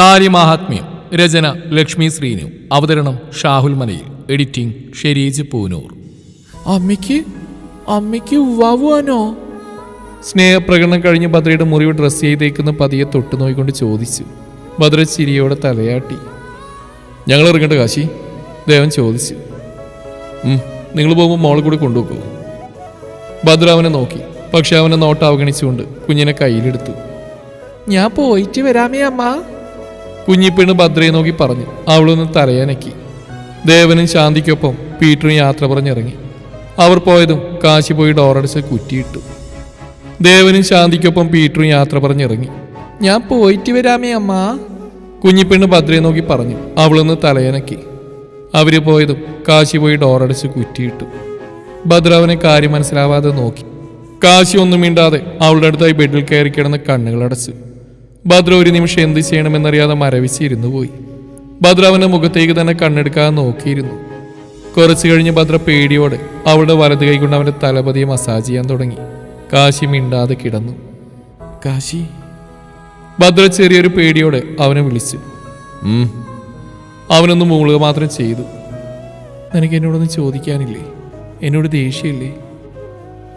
താരി മഹാത്മ്യം രചന ലക്ഷ്മി ശ്രീനു. അവതരണം ഷാഹുൽ മനയിൽ എഡിറ്റിംഗ് ഷെരീജ് പൂനൂർ. അമ്മയ്ക്ക്? അമ്മയ്ക്ക് ഉവ്വാവുവാനോ? സ്നേഹപ്രകടനം കഴിഞ്ഞ് ഭദ്രയുടെ മുറിവ് ഡ്രസ്സ് ചെയ്തേക്കുന്ന പതിയെ തൊട്ടു നോയിക്കൊണ്ട് ചോദിച്ചു. ഭദ്ര ചിരിയോടെ തലയാട്ടി. ഞങ്ങൾ ഇറങ്ങട്ടെ കാശി? ദേവൻ ചോദിച്ചു. നിങ്ങൾ പോകുമ്പോൾ മോളെ കൂടി കൊണ്ടുപോക്കോ. ഭദ്ര അവനെ നോക്കി. പക്ഷെ അവനെ നോട്ട് അവഗണിച്ചുകൊണ്ട് കുഞ്ഞിനെ കയ്യിലെടുത്തു. ഞാൻ പോയിട്ട് വരാമേ അമ്മ. കുഞ്ഞിപ്പെണ്ണ് ഭദ്രയെ നോക്കി പറഞ്ഞു. അവളൊന്ന് തലയാനക്കി. ദേവനും ശാന്തിക്കൊപ്പം പീറ്ററും യാത്ര പറഞ്ഞിറങ്ങി. അവർ പോയതും കാശി പോയി ഡോറടിച്ച് കുറ്റിയിട്ടു. ദേവനും ശാന്തിക്കൊപ്പം പീറ്ററും യാത്ര പറഞ്ഞിറങ്ങി. ഞാൻ പോയിട്ട് വരാമേ അമ്മ. കുഞ്ഞിപ്പെണ് ഭദ്രയെ നോക്കി പറഞ്ഞു. അവളൊന്ന് തലയനക്കി. അവർ പോയതും കാശി പോയി ഡോറടിച്ച് കുറ്റിയിട്ടു. ഭദ്ര അവനെ കാര്യം മനസ്സിലാവാതെ നോക്കി. കാശി ഒന്നും മിണ്ടാതെ അവളുടെ അടുത്തായി ബെഡിൽ കയറി കിടന്ന് കണ്ണുകൾ അടച്ചു ഭദ്ര ഒരു നിമിഷം എന്ത് ചെയ്യണമെന്നറിയാതെ മരവിച്ചിരുന്നു പോയി. ഭദ്ര അവന്റെ മുഖത്തേക്ക് തന്നെ കണ്ണെടുക്കാതെ നോക്കിയിരുന്നു. കുറച്ചു കഴിഞ്ഞ് ഭദ്ര പേടിയോടെ അവളുടെ വലത് കൈകൊണ്ട് അവന്റെ തലപതിയെ മസാജ് ചെയ്യാൻ തുടങ്ങി. കാശി മിണ്ടാതെ കിടന്നു. കാശി? ഭദ്ര ചെറിയൊരു പേടിയോടെ അവനെ വിളിച്ചു. അവനൊന്ന് മൂളുക മാത്രം ചെയ്തു. നിനക്ക് എന്നോടൊന്നും ചോദിക്കാനില്ലേ? എന്നോട് ദേഷ്യമില്ലേ?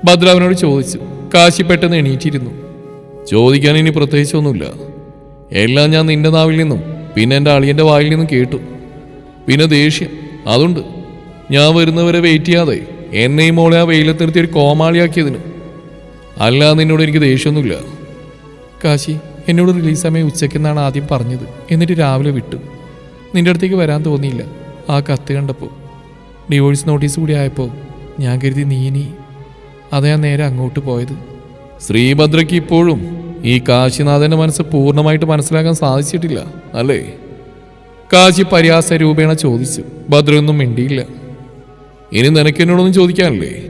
ഭദ്ര അവനോട് ചോദിച്ചു. കാശി പെട്ടെന്ന് എണീറ്റിരുന്നു. ചോദിക്കാൻ ഇനി പ്രത്യേകിച്ചൊന്നുമില്ല. എല്ലാം ഞാൻ നിന്റെ നാവിൽ നിന്നും പിന്നെ എന്റെ അളിയന്റെ വായിൽ നിന്നും കേട്ടു. പിന്നെ ദേഷ്യം അതുണ്ട്. ഞാൻ വരുന്നവരെ വെയിറ്റ് ചെയ്യാതെ എന്നെയും മോളെ ആ വെയിലത്ത് നിർത്തി ഒരു കോമാളിയാക്കിയതിന്. അല്ലാതെ നിന്നോട് എനിക്ക് ദേഷ്യമൊന്നുമില്ല. കാശി എന്നോട് റിലീസ് സമയം ഉച്ചയ്ക്കെന്നാണ് ആദ്യം പറഞ്ഞത്. എന്നിട്ട് രാവിലെ വിട്ടു. നിന്റെ അടുത്തേക്ക് വരാൻ തോന്നിയില്ല. ആ കത്ത് കണ്ടപ്പോൾ ഡിവോഴ്സ് നോട്ടീസ് കൂടി ആയപ്പോൾ ഞാൻ കരുതി നീ ഇനി അതാ ഞാൻ നേരെ അങ്ങോട്ട് പോയത്. ശ്രീഭദ്രയ്ക്ക് ഇപ്പോഴും ഈ കാശിനാഥന്റെ മനസ്സ് പൂർണമായിട്ട് മനസ്സിലാക്കാൻ സാധിച്ചിട്ടില്ല അല്ലേ? കാശി പരിഹാസ രൂപേണ ചോദിച്ചു. ഭദ്രയൊന്നും മിണ്ടിയില്ല. ഇനി നിനക്ക് എന്നോടൊന്നും ചോദിക്കാനില്ലേ?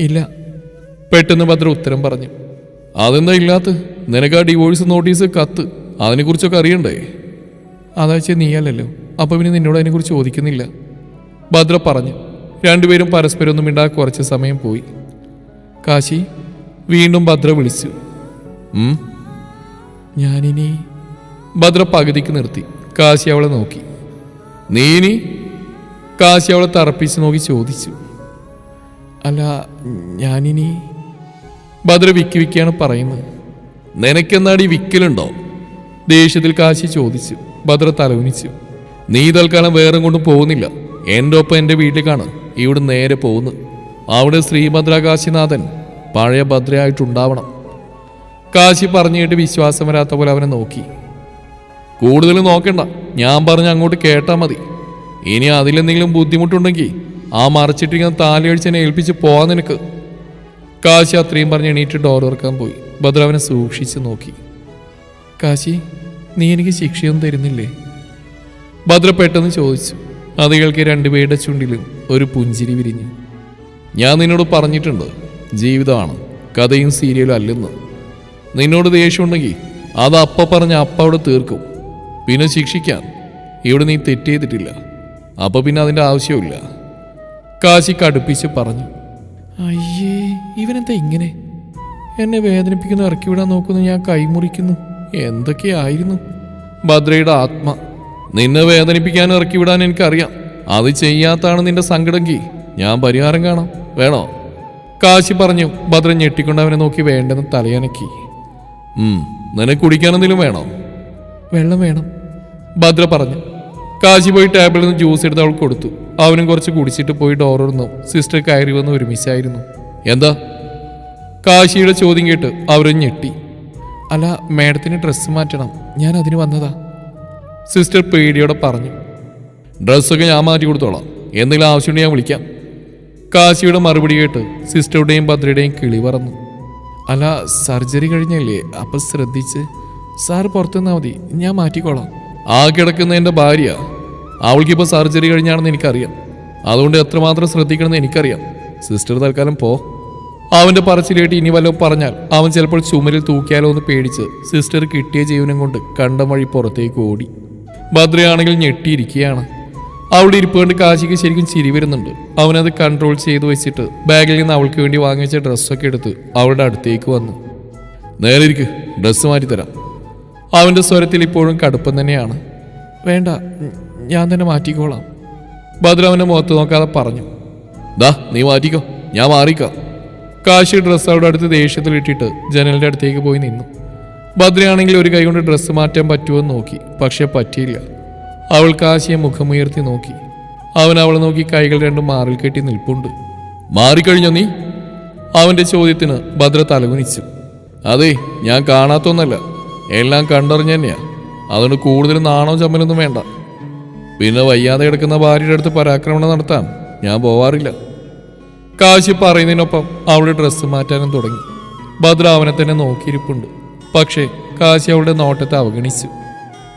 ഇല്ല. പെട്ടെന്ന് ഭദ്ര ഉത്തരം പറഞ്ഞു. അതെന്താ ഇല്ലാത്ത? നിനക്ക് ആ ഡിവോഴ്സ് നോട്ടീസ് കത്ത്. അതിനെക്കുറിച്ചൊക്കെ അറിയണ്ടേ? അതാച്ച നീയല്ലല്ലോ. അപ്പൊ പിന്നെ നിന്നോട് അതിനെക്കുറിച്ച് ചോദിക്കുന്നില്ല. ഭദ്ര പറഞ്ഞു. രണ്ടുപേരും പരസ്പരം ഒന്നും മിണ്ടാ കുറച്ച് സമയം പോയി. കാശി വീണ്ടും ഭദ്ര വിളിച്ചു. ഞാനിനി ഭദ്ര പകുതിക്ക് നിർത്തി. കാശി അവളെ നോക്കി. നീ ഇനി കാശി അവളെ തറപ്പിച്ച് നോക്കി ചോദിച്ചു. അല്ല ഞാനിനി ഭദ്ര വിക്കി വിക്കിയാണ് പറയുന്നത്. നിനക്കെന്നാടി വിക്കലുണ്ടോ? ദേഷ്യത്തിൽ കാശി ചോദിച്ചു. ഭദ്ര തലവുനിച്ചു നീ തൽക്കാലം വേറെ കൊണ്ടും പോകുന്നില്ല. എന്റെ ഒപ്പം എന്റെ വീട്ടിലേക്കാണ് ഇവിടെ നേരെ പോകുന്നു. അവിടെ ശ്രീഭദ്ര കാശിനാഥൻ പഴയ ഭദ്രയായിട്ടുണ്ടാവണം. കാശി പറഞ്ഞിട്ട് വിശ്വാസം വരാത്ത പോലെ അവനെ നോക്കി. കൂടുതൽ നോക്കണ്ട. ഞാൻ പറഞ്ഞ അങ്ങോട്ട് കേട്ടാൽ മതി. ഇനി അതിലെന്തെങ്കിലും ബുദ്ധിമുട്ടുണ്ടെങ്കിൽ ആ മറച്ചിട്ടിരിക്കുന്ന താലി അടിച്ചെന്നെ ഏൽപ്പിച്ച് പോവാൻ നിനക്ക്. കാശി അത്രയും പറഞ്ഞ് എണീറ്റ് ഡോർ തുറക്കാൻ പോയി. ഭദ്ര അവനെ സൂക്ഷിച്ച് നോക്കി. കാശി നീ എനിക്ക് ശിക്ഷയൊന്നും തരുന്നില്ലേ? ഭദ്ര പെട്ടെന്ന് ചോദിച്ചു. അത് കേൾക്കി രണ്ടുപേരുടെ ചുണ്ടിലും ഒരു പുഞ്ചിരി വിരിഞ്ഞു. ഞാൻ നിന്നോട് പറഞ്ഞിട്ടുണ്ട് ജീവിതമാണ്. കഥയും സീരിയലും അല്ലെന്ന്. നിന്നോട് ദേഷ്യമുണ്ടെങ്കിൽ അത് അപ്പ പറഞ്ഞ അപ്പ അവിടെ തീർക്കും. പിന്നെ ശിക്ഷിക്കാൻ. ഇവിടെ നീ തെറ്റ് ചെയ്തിട്ടില്ല. അപ്പൊ പിന്നെ അതിന്റെ ആവശ്യമില്ല കാശി കടുപ്പിച്ച് പറഞ്ഞു. അയ്യേ ഇവനെന്താ ഇങ്ങനെ? എന്നെ വേദനിപ്പിക്കുന്ന ഇറക്കി വിടാൻ നോക്കുന്നു ഞാൻ കൈമുറിക്കുന്നു എന്തൊക്കെയായിരുന്നു ഭദ്രയുടെ ആത്മ. നിന്നെ വേദനിപ്പിക്കാൻ ഇറക്കി വിടാൻ എനിക്കറിയാം. അത് ചെയ്യാത്താണ് നിന്റെ സങ്കടമെങ്കിൽ ഞാൻ പരിഹാരം കാണാം. വേണോ? കാശി പറഞ്ഞു ഭദ്രൻ ഞെട്ടിക്കൊണ്ട് അവനെ നോക്കി വേണ്ടെന്ന് തലയനക്കി. നിനക്ക് കുടിക്കാൻ എന്തെങ്കിലും വേണോ? വെള്ളം വേണം. ഭദ്ര പറഞ്ഞു. കാശി പോയി ടേബിളിൽ നിന്ന് ജ്യൂസ് എടുത്ത് അവൾ കൊടുത്തു. അവനും കുറച്ച് കുടിച്ചിട്ട് പോയി ഡോർ ഇടുന്നു സിസ്റ്റർ കയറി വന്ന് ഒരുമിച്ചായിരുന്നു. എന്താ? കാശിയുടെ ചോദ്യം കേട്ട് അവരും ഞെട്ടി. അല്ല മേഡത്തിന് ഡ്രസ്സ് മാറ്റണം. ഞാൻ അതിന് വന്നതാ. സിസ്റ്റർ പേടിയോടെ പറഞ്ഞു. ഡ്രസ്സൊക്കെ ഞാൻ മാറ്റി കൊടുത്തോളാം. എന്തെങ്കിലും ആവശ്യമുണ്ടെങ്കിൽ ഞാൻ വിളിക്കാം. കാശിയുടെ മറുപടി കേട്ട് സിസ്റ്ററുടെയും ഭദ്രയുടെയും കിളി പറന്നു. അല്ല സർജറി കഴിഞ്ഞല്ലേ? അപ്പം ശ്രദ്ധിച്ച്. സാർ പുറത്തുനിന്നാ മതി. ഞാൻ മാറ്റിക്കോളാം. ആ കിടക്കുന്ന എന്റെ ഭാര്യ. അവൾക്കിപ്പോൾ സർജറി കഴിഞ്ഞാണെന്ന് എനിക്കറിയാം. അതുകൊണ്ട് എത്രമാത്രം ശ്രദ്ധിക്കണമെന്ന് എനിക്കറിയാം. സിസ്റ്റർ തൽക്കാലം പോ. അവന്റെ പറച്ചിലേട്ട് ഇനി വല്ലതും പറഞ്ഞാൽ അവൻ ചിലപ്പോൾ ചുമരിൽ തൂക്കിയാലോ എന്ന് പേടിച്ച് സിസ്റ്റർ കിട്ടിയ ജീവനം കൊണ്ട് കണ്ടം വഴി പുറത്തേക്ക് ഓടി. ഭദ്രയാണെങ്കിൽ ഞെട്ടിയിരിക്കുകയാണ്. അവളുടെ ഇരിപ്പ് കണ്ട് കാശിക്ക് ശരിക്കും ചിരി വരുന്നുണ്ട്. അവനത് കൺട്രോൾ ചെയ്ത് വെച്ചിട്ട് ബാഗിൽ നിന്ന് അവൾക്ക് വേണ്ടി വാങ്ങിച്ച ഡ്രസ്സൊക്കെ എടുത്ത് അവളുടെ അടുത്തേക്ക് വന്നു. നേരെ ഇരിക്ക് ഡ്രസ്സ് മാറ്റിത്തരാം അവന്റെ സ്വരത്തിൽ ഇപ്പോഴും കടുപ്പം തന്നെയാണ്. വേണ്ട ഞാൻ തന്നെ മാറ്റിക്കോളാം. ഭദ്ര അവന്റെ മുഖത്ത് നോക്കാതെ പറഞ്ഞു. ദാ നീ മാറ്റിക്കോ ഞാൻ മാറിക്കാം. കാശി ഡ്രസ്സ് അവിടെ അടുത്ത് ദേഷ്യത്തിൽ ഇട്ടിട്ട് ജനലിന്റെ അടുത്തേക്ക് പോയി നിന്നു. ഭദ്രയാണെങ്കിൽ ഒരു കൈ കൊണ്ട് ഡ്രസ്സ് മാറ്റാൻ പറ്റുമോ എന്ന് നോക്കി പക്ഷെ പറ്റിയില്ല. അവൾ കാശിയെ മുഖമുയർത്തി നോക്കി. അവൻ അവളെ നോക്കി കൈകൾ രണ്ടും മാറിൽ കെട്ടി നിൽപ്പുണ്ട്. മാറിക്കഴിഞ്ഞോ നീ? അവന്റെ ചോദ്യത്തിന് ഭദ്ര തലകുനിച്ചു. അതെ ഞാൻ കാണാത്തൊന്നല്ല. എല്ലാം കണ്ടറിഞ്ഞ തന്നെയാ അതുകൊണ്ട് കൂടുതൽ നാണോ ചമ്മലൊന്നും വേണ്ട. പിന്നെ വയ്യാതെ കിടക്കുന്ന ഭാര്യയുടെ അടുത്ത് പരാക്രമണം നടത്താൻ ഞാൻ പോവാറില്ല. കാശി പറയുന്നതിനൊപ്പം അവളുടെ ഡ്രസ്സ് മാറ്റാനും തുടങ്ങി. ഭദ്ര അവനെ തന്നെ നോക്കിയിരിപ്പുണ്ട്. പക്ഷേ കാശി അവളുടെ നോട്ടത്തെ അവഗണിച്ചു.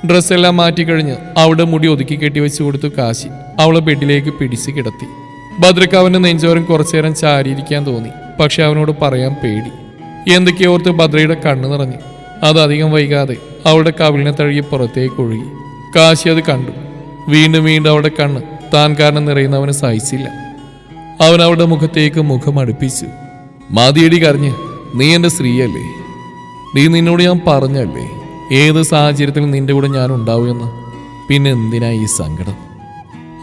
ഡ്രസ്സെല്ലാം മാറ്റിക്കഴിഞ്ഞ് അവളുടെ മുടി ഒതുക്കി കെട്ടി വെച്ച് കൊടുത്തു കാശി. അവളെ ബെഡിലേക്ക് പിടിച്ച് കിടത്തി. ഭദ്രക്ക് അവന്റെ നെഞ്ചോരം കുറച്ചേരം ചാരിയിരിക്കാൻ തോന്നി. പക്ഷെ അവനോട് പറയാൻ പേടി. എന്തൊക്കെയോ ഓർത്ത് ഭദ്രയുടെ കണ്ണ് നിറഞ്ഞു. അത് അധികം വൈകാതെ അവളുടെ കവിളിനെ തഴുകി പുറത്തേക്ക് ഒഴുകി. കാശി അത് കണ്ടു. വീണ്ടും വീണ്ടും അവളുടെ കണ്ണ് താൻ കാരണം നിറയുന്നവന് സഹിച്ചില്ല. അവൻ അവളുടെ മുഖത്തേക്ക് മുഖം അടുപ്പിച്ചു. മാതിയടി കരഞ്ഞ് നീ എന്റെ സ്ത്രീയല്ലേ? നീ നിന്നോട് ഞാൻ പറഞ്ഞല്ലേ ഏത് സാഹചര്യത്തിൽ നിന്റെ കൂടെ ഞാൻ ഉണ്ടാവുമെന്ന്? പിന്നെ എന്തിനാ ഈ സങ്കടം?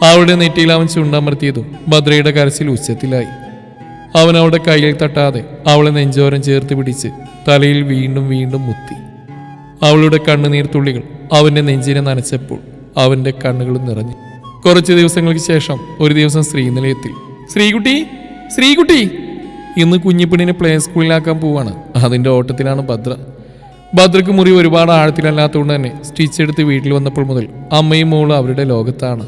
അവളുടെ നെറ്റിയിൽ അവൻ ചുണ്ടമർത്തിയതും ഭദ്രയുടെ കരച്ചിൽ ഉച്ചത്തിലായി. അവൻ അവളുടെ കയ്യിൽ തട്ടാതെ അവളെ നെഞ്ചോരം ചേർത്ത് പിടിച്ച് തലയിൽ വീണ്ടും വീണ്ടും മുത്തി. അവളുടെ കണ്ണുനീർ തുള്ളികൾ അവന്റെ നെഞ്ചിനെ നനച്ചപ്പോൾ അവന്റെ കണ്ണുകൾ നിറഞ്ഞു. കുറച്ച് ദിവസങ്ങൾക്ക് ശേഷം ഒരു ദിവസം ശ്രീനിലയത്തിൽ ശ്രീകുട്ടി ശ്രീകുട്ടി! ഇന്ന് കുഞ്ഞിപ്പിണിനെ പ്ലേ സ്കൂളിലാക്കാൻ പോവാണ്. അതിന്റെ ഓട്ടത്തിലാണ് ഭദ്ര. ഭദ്രക്ക് മുറി ഒരുപാട് ആഴത്തിലല്ലാത്തതുകൊണ്ട് തന്നെ സ്റ്റിച്ച് എടുത്ത് വീട്ടിൽ വന്നപ്പോൾ മുതൽ അമ്മയും മോളും അവരുടെ ലോകത്താണ്.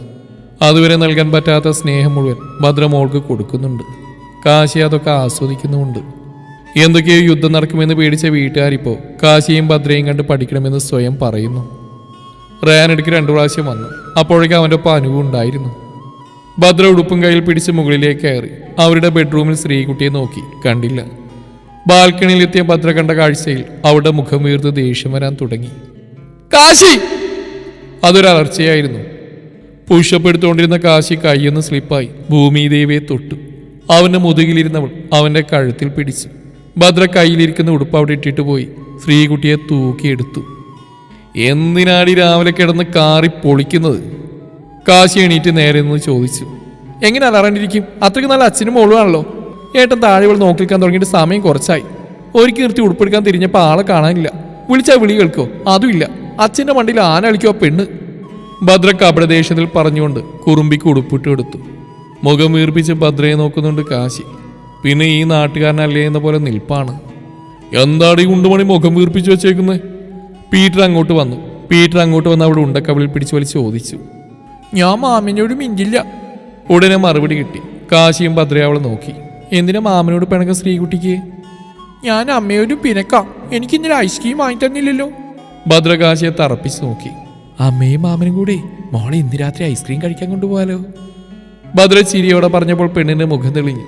അതുവരെ നൽകാൻ പറ്റാത്ത സ്നേഹം മുഴുവൻ ഭദ്ര മോൾക്ക് കൊടുക്കുന്നുണ്ട്. കാശി അതൊക്കെ ആസ്വദിക്കുന്നുമുണ്ട്. എന്തൊക്കെയോ യുദ്ധം നടക്കുമെന്ന് പേടിച്ച വീട്ടുകാരിപ്പോൾ കാശിയും ഭദ്രയും കണ്ട് പഠിക്കണമെന്ന് സ്വയം പറയുന്നു. റയാൻ ഇടയ്ക്ക് രണ്ടു പ്രാവശ്യം വന്നു. അപ്പോഴേക്കും അവന്റെ ഒപ്പം അനുവും ഉണ്ടായിരുന്നു. ഭദ്ര ഉടുപ്പും കയ്യിൽ പിടിച്ച് മുകളിലേക്ക് കയറി അവരുടെ ബെഡ്റൂമിൽ ശ്രീകുട്ടിയെ നോക്കി കണ്ടില്ല. ബാൽക്കണിയിലെത്തിയ ഭദ്ര കണ്ട കാഴ്ചയിൽ അവിടെ മുഖം വീർത്ത് ദേഷ്യം വരാൻ തുടങ്ങി. കാശി! അതൊരു പുഷപ്പെടുത്തുകൊണ്ടിരുന്ന കാശി കയ്യൊന്ന് സ്ലിപ്പായി ഭൂമിദേവിയെ തൊട്ടു. അവന്റെ മുതുകിലിരുന്നവൾ അവന്റെ കഴുത്തിൽ പിടിച്ചു. ഭദ്ര കയ്യിലിരിക്കുന്ന ഉടുപ്പ് അവിടെ ഇട്ടിട്ട് പോയി. ശ്രീകുട്ടിയെ തൂക്കിയെടുത്തു എന്തിനാടി രാവിലെ കിടന്ന് കാറി പൊളിക്കുന്നത്? കാശി എണീറ്റ് നേരെ നിന്ന് ചോദിച്ചു. എങ്ങനെ അലറാണ്ടിരിക്കും? അത്രയ്ക്ക് നല്ല അച്ഛനും മോളുമാണല്ലോ. ഏട്ടൻ താഴെ ഇവൾ നോക്കിക്കാൻ തുടങ്ങിയിട്ട് സമയം കുറച്ചായി. ഒരു കീർത്തി ഉടുപ്പെടുക്കാൻ തിരിഞ്ഞപ്പോൾ ആളെ കാണാനില്ല. വിളിച്ചാ വിളി കേൾക്കോ? അതുമില്ല അച്ഛന്റെ വണ്ടിയിൽ ആന കളിക്കോ പെണ്ണ്. ഭദ്ര കപടദേശത്തിൽ പറഞ്ഞുകൊണ്ട് കുറുമ്പിക്ക് ഉടുപ്പിട്ട് എടുത്തു. മുഖം വീർപ്പിച്ച് ഭദ്രയെ നോക്കുന്നുണ്ട് കാശി. പിന്നെ ഈ നാട്ടുകാരനല്ലേ എന്ന പോലെ നിൽപ്പാണ്. എന്താടി ഈ ഉണ്ടുമണി മുഖം വീർപ്പിച്ച് വെച്ചേക്കുന്നത് പീറ്റർ അങ്ങോട്ട് വന്നു. പീറ്റർ അങ്ങോട്ട് വന്ന് അവിടെ ഉണ്ടക്കവിളിൽ പിടിച്ചു വലിച്ച് ചോദിച്ചു. ഞാൻ മാമിനോട് മിഞ്ചില്ല ഉടനെ മറുപടി കിട്ടി. കാശിയും ഭദ്രയെ അവളെ നോക്കി. എന്തിനാ മാമനോട് പിണക്കം ശ്രീകുട്ടിക്ക്? ഞാൻ അമ്മയോട് എനിക്ക് ഇന്നലെ ഐസ്ക്രീം വാങ്ങി തന്നില്ലല്ലോ. ഭദ്ര കാശിയെ തറപ്പിച്ച് നോക്കി. അമ്മയും മാമനും കൂടി മോളെ ഇന്ന് രാത്രി ഐസ്ക്രീം കഴിക്കാൻ കൊണ്ടുപോകാലോ ഭദ്ര ചിരിയോടെ പറഞ്ഞപ്പോൾ പെണ്ണിന്റെ മുഖം തെളിഞ്ഞു.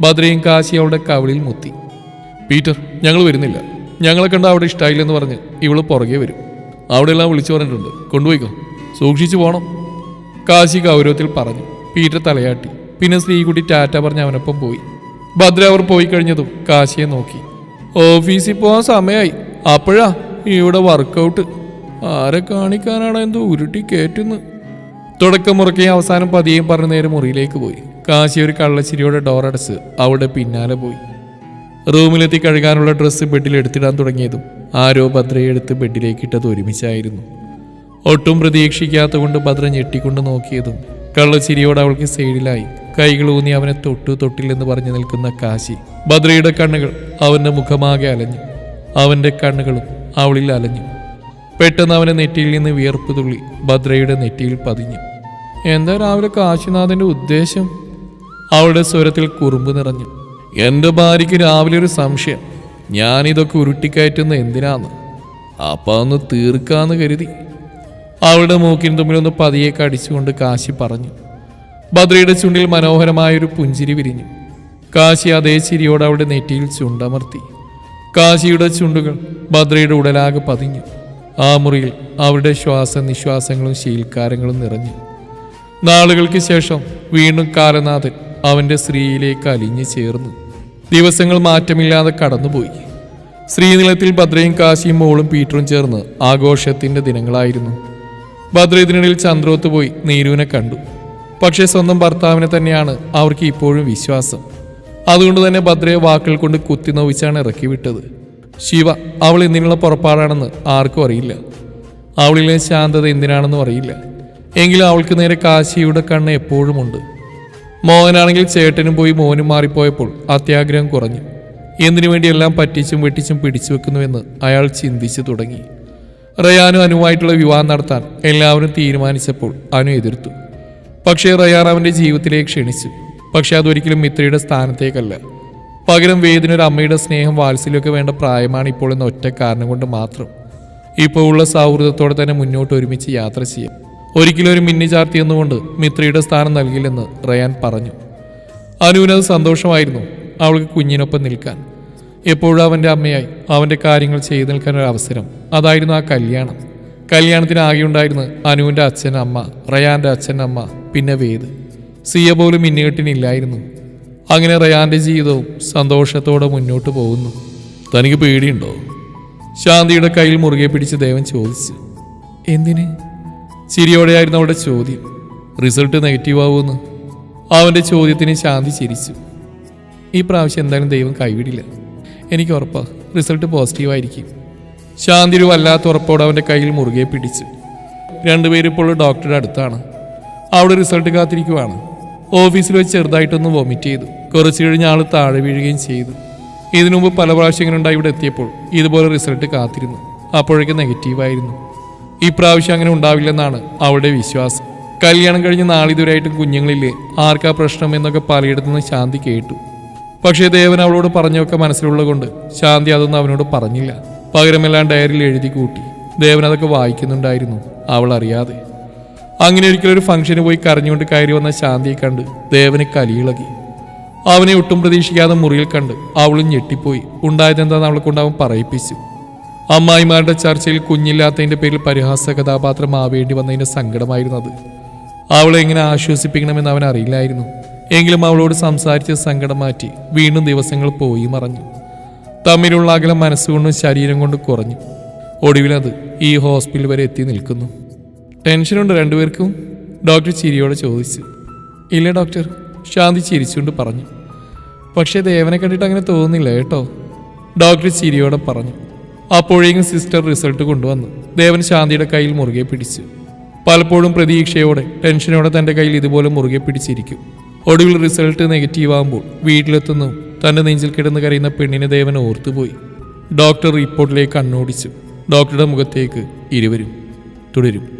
ഭദ്രയും കാശി അവളുടെ കവിളിൽ മുത്തി. പീറ്റർ ഞങ്ങൾ വരുന്നില്ല. ഞങ്ങളെ കണ്ട അവിടെ ഇഷ്ടമായില്ലെന്ന് പറഞ്ഞ് ഇവൾ പുറകെ വരും. അവിടെ എല്ലാം വിളിച്ചു പറഞ്ഞിട്ടുണ്ട്. കൊണ്ടുപോയിക്കോ. സൂക്ഷിച്ചു പോണം. കാശി ഗൗരവത്തിൽ പറഞ്ഞു. പീറ്റർ തലയാട്ടി. പിന്നെ ശ്രീകുട്ടി ടാറ്റ പറഞ്ഞ് അവനൊപ്പം പോയി. ഭദ്ര അവർ പോയി കഴിഞ്ഞതും കാശിയെ നോക്കി. ഓഫീസിൽ പോകാൻ സമയമായി അപ്പോഴാ ഇവിടെ വർക്കൗട്ട് ആരെ കാണിക്കാനാണ് എന്തോ ഉരുട്ടി കയറ്റുന്നു തുടക്കം മുറക്കുകയും അവസാനം പതിയെയും പറഞ്ഞ് നേരെ മുറിയിലേക്ക് പോയി. കാശി ഒരു കള്ളച്ചിരിയോടെ ഡോർ അടച്ച് അവിടെ പിന്നാലെ പോയി. റൂമിലെത്തി കഴുകാനുള്ള ഡ്രസ്സ് ബെഡിൽ എടുത്തിടാൻ തുടങ്ങിയതും ആരോ ഭദ്രയെ എടുത്ത് ബെഡിലേക്ക് ഇട്ടത് ഒരുമിച്ചായിരുന്നു. ഒട്ടും പ്രതീക്ഷിക്കാത്തുകൊണ്ട് ഭദ്ര ഞെട്ടിക്കൊണ്ട് നോക്കിയതും കള്ളച്ചിരിയോട് അവൾക്ക് സൈഡിലായി. കൈകൾ ഊന്നി അവനെ തൊട്ടു തൊട്ടില്ലെന്ന് പറഞ്ഞു നിൽക്കുന്ന കാശി. ബദ്രയുടെ കണ്ണുകൾ അവന്റെ മുഖമാകെ അലഞ്ഞു. അവന്റെ കണ്ണുകളും അവളിൽ അലഞ്ഞു. പെട്ടെന്ന് അവനെ നെറ്റിയിൽ നിന്ന് വിയർപ്പ് തുള്ളി ഭദ്രയുടെ നെറ്റിയിൽ പതിഞ്ഞു. എന്താ രാവിലെ കാശിനാഥന്റെ ഉദ്ദേശം? അവളുടെ സ്വരത്തിൽ കുറുമ്പ് നിറഞ്ഞു. എന്റെ ഭാര്യയ്ക്ക് രാവിലെ ഒരു സംശയം. ഞാനിതൊക്കെ ഉരുട്ടിക്കയറ്റുന്ന എന്തിനാന്ന്? അപ്പം ഒന്ന് തീർക്കാന്ന് കരുതി. അവളുടെ മൂക്കിന് തുമ്പിലൊന്ന് പതിയെ കടിച്ചുകൊണ്ട് കാശി പറഞ്ഞു. ഭദ്രയുടെ ചുണ്ടിൽ മനോഹരമായൊരു പുഞ്ചിരി വിരിഞ്ഞു. കാശി അതേ ചിരിയോടെ അവളുടെ നെറ്റിയിൽ ചുണ്ടമർത്തി. കാശിയുടെ ചുണ്ടുകൾ ഭദ്രയുടെ ഉടലാകെ പതിഞ്ഞു. ആ മുറിയിൽ അവരുടെ ശ്വാസ നിശ്വാസങ്ങളും ശീൽക്കാരങ്ങളും നിറഞ്ഞു. നാളുകൾക്ക് ശേഷം വീണ്ടും കാലനാഥൻ അവന്റെ സ്ത്രീയിലേക്ക് അലിഞ്ഞു ചേർന്നു. ദിവസങ്ങൾ മാറ്റമില്ലാതെ കടന്നുപോയി. ശ്രീനിലത്തിൽ ഭദ്രയും കാശിയും മോളും പീറ്ററും ചേർന്ന് ആഘോഷത്തിന്റെ ദിനങ്ങളായിരുന്നു. ഭദ്ര ഇതിനിടയിൽ ചന്ദ്രോത്ത് പോയി നീരുവിനെ കണ്ടു. പക്ഷേ സ്വന്തം ഭർത്താവിനെ തന്നെയാണ് അവർക്ക് ഇപ്പോഴും വിശ്വാസം. അതുകൊണ്ട് തന്നെ ഭദ്രയെ വാക്കുകൾ കൊണ്ട് കുത്തി നോവിച്ചാണ് ഇറക്കി വിട്ടത്. ശിവ അവൾ എന്തിനുള്ള പുറപ്പാടാണെന്ന് ആർക്കും അറിയില്ല. അവളിലെ ശാന്തത എന്തിനാണെന്നും അറിയില്ല. എങ്കിലും അവൾക്ക് നേരെ കാശിയുടെ കണ്ണ് എപ്പോഴുമുണ്ട് മോഹനാണെങ്കിൽ ചേട്ടനും പോയി മോനും മാറിപ്പോയപ്പോൾ അത്യാഗ്രഹം കുറഞ്ഞു. എന്തിനു വേണ്ടി എല്ലാം പറ്റിച്ചും വെട്ടിച്ചും പിടിച്ചു വെക്കുന്നുവെന്ന് അയാൾ ചിന്തിച്ചു തുടങ്ങി. റയാനും അനുവായിട്ടുള്ള വിവാഹം നടത്താൻ എല്ലാവരും തീരുമാനിച്ചപ്പോൾ അനു എതിർത്തു. പക്ഷേ റയാൻ അവന്റെ ജീവിതത്തിലേക്ക് ക്ഷണിച്ചു. പക്ഷെ അതൊരിക്കലും മിത്രയുടെ സ്ഥാനത്തേക്കല്ല. പകരം വേദിനൊരു അമ്മയുടെ സ്നേഹം വാത്സല്യമൊക്കെ വേണ്ട പ്രായമാണ് ഇപ്പോൾ എന്ന ഒറ്റ കാരണം കൊണ്ട് മാത്രം. ഇപ്പോൾ ഉള്ള സൗഹൃദത്തോടെ തന്നെ മുന്നോട്ട് ഒരുമിച്ച് യാത്ര ചെയ്യാം. ഒരിക്കലും ഒരു മിന്നി ചാർത്തി എന്നുകൊണ്ട് മിത്രയുടെ സ്ഥാനം നൽകില്ലെന്ന് റയാൻ പറഞ്ഞു. അനുവിനത് സന്തോഷമായിരുന്നു അവൾക്ക് കുഞ്ഞിനൊപ്പം നിൽക്കാൻ. എപ്പോഴും അവന്റെ അമ്മയായി അവന്റെ കാര്യങ്ങൾ ചെയ്തു നിൽക്കാൻ ഒരു അവസരം. അതായിരുന്നു ആ കല്യാണം. കല്യാണത്തിന് ആകെ ഉണ്ടായിരുന്നത് അനുവിന്റെ അച്ഛൻ അമ്മ റയാന്റെ അച്ഛൻ അമ്മ പിന്നെ വേദ്. സിയ പോലും മിന്നുകെട്ടിനില്ലായിരുന്നു അങ്ങനെ റയാന്റെ ജീവിതവും സന്തോഷത്തോടെ മുന്നോട്ട് പോകുന്നു. തനിക്ക് പേടിയുണ്ടോ? ശാന്തിയുടെ കയ്യിൽ മുറുകെ പിടിച്ച് ദേവൻ ചോദിച്ചു. എന്തിന്? ചിരിയോടെയായിരുന്നു അവിടെ ചോദ്യം. റിസൾട്ട് നെഗറ്റീവ് ആവുമെന്ന് അവന്റെ ചോദ്യത്തിന് ശാന്തി ചിരിച്ചു. ഈ പ്രാവശ്യം എന്തായാലും ദൈവം കൈവിടില്ല. എനിക്ക് ഉറപ്പാ റിസൾട്ട് പോസിറ്റീവ് ആയിരിക്കും ശാന്തി ഒരു വല്ലാത്ത ഉറപ്പോടെ അവന്റെ കയ്യിൽ മുറുകെ പിടിച്ചു. രണ്ടുപേരിപ്പോൾ ഡോക്ടറുടെ അടുത്താണ്. അവിടെ റിസൾട്ട് കാത്തിരിക്കുവാണ്. ഓഫീസിൽ വെച്ച് ചെറുതായിട്ടൊന്ന് വോമിറ്റ് ചെയ്തു. കുറച്ച് കഴിഞ്ഞ് ആൾ താഴെ വീഴുകയും ചെയ്തു. ഇതിനു മുമ്പ് പല പ്രാവശ്യം ഇങ്ങനെ ഉണ്ടായി ഇവിടെ എത്തിയപ്പോൾ ഇതുപോലെ റിസൾട്ട് കാത്തിരുന്നു. അപ്പോഴേക്കും നെഗറ്റീവായിരുന്നു ഇപ്രാവശ്യം അങ്ങനെ ഉണ്ടാവില്ലെന്നാണ് അവളുടെ വിശ്വാസം. കല്യാണം കഴിഞ്ഞ് നാളിതുവരായിട്ടും കുഞ്ഞുങ്ങളില്ലേ? ആർക്കാ പ്രശ്നം എന്നൊക്കെ പലയിടത്തുനിന്ന് ശാന്തി കേട്ടു. പക്ഷേ ദേവൻ അവളോട് പറഞ്ഞൊക്കെ മനസ്സിലുള്ളത് കൊണ്ട് ശാന്തി അതൊന്നും അവനോട് പറഞ്ഞില്ല. പകരമെല്ലാം ഡയറിയിൽ എഴുതി കൂട്ടി. ദേവൻ അതൊക്കെ വായിക്കുന്നുണ്ടായിരുന്നു. അവൾ അറിയാതെ. അങ്ങനെ ഒരിക്കലും ഒരു ഫംഗ്ഷന് പോയി കരഞ്ഞുകൊണ്ട് കയറി വന്ന ശാന്തിയെ കണ്ട് ദേവന് കലിയിളകി. അവനെ ഒട്ടും പ്രതീക്ഷിക്കാതെ മുറിയിൽ കണ്ട് അവളും ഞെട്ടിപ്പോയി. ഉണ്ടായതെന്താന്ന് അവളെ കൊണ്ട് അവൻ പറയിപ്പിച്ചു. അമ്മായിമാരുടെ ചർച്ചയിൽ കുഞ്ഞില്ലാത്തതിന്റെ പേരിൽ പരിഹാസ കഥാപാത്രം ആവേണ്ടി വന്നതിന്റെ സങ്കടമായിരുന്നത്. അവളെ എങ്ങനെ ആശ്വസിപ്പിക്കണമെന്ന് അവൻ അറിയില്ലായിരുന്നു. എങ്കിലും അവളോട് സംസാരിച്ച് സങ്കടം മാറ്റി വീണ്ടും ദിവസങ്ങൾ പോയി മറഞ്ഞു. തമ്മിലുള്ള അകലം മനസ്സുകൊണ്ടും ശരീരം കൊണ്ടും കുറഞ്ഞു. ഒടുവിലത് ഈ ഹോസ്പിറ്റൽ വരെ എത്തി നിൽക്കുന്നു. ടെൻഷനുണ്ട് രണ്ടുപേർക്കും ഡോക്ടർ ചിരിയോടെ ചോദിച്ചു. ഇല്ല ഡോക്ടർ? ശാന്തി ചിരിച്ചുകൊണ്ട് പറഞ്ഞു. പക്ഷേ ദേവനെ കണ്ടിട്ട് അങ്ങനെ തോന്നുന്നില്ല കേട്ടോ. ഡോക്ടർ ചിരിയോടെ പറഞ്ഞു. അപ്പോഴേക്കും സിസ്റ്റർ റിസൾട്ട് കൊണ്ടുവന്നു. ദേവൻ ശാന്തിയുടെ കയ്യിൽ മുറുകെ പിടിച്ചു. പലപ്പോഴും പ്രതീക്ഷയോടെ ടെൻഷനോടെ തന്റെ കയ്യിൽ ഇതുപോലെ മുറുകെ പിടിച്ചിരിക്കും. ഒടുവിൽ റിസൾട്ട് നെഗറ്റീവ് ആകുമ്പോൾ വീട്ടിലെത്തുന്നു. തന്റെ നെഞ്ചിൽ കിടന്ന് കരയുന്ന പെണ്ണിനെ ദേവൻ ഓർത്തുപോയി. ഡോക്ടർ റിപ്പോർട്ടിലേക്ക് കണ്ണോടിച്ചു. ഡോക്ടറുടെ മുഖത്തേക്ക് ഇരുവരും തുടരും.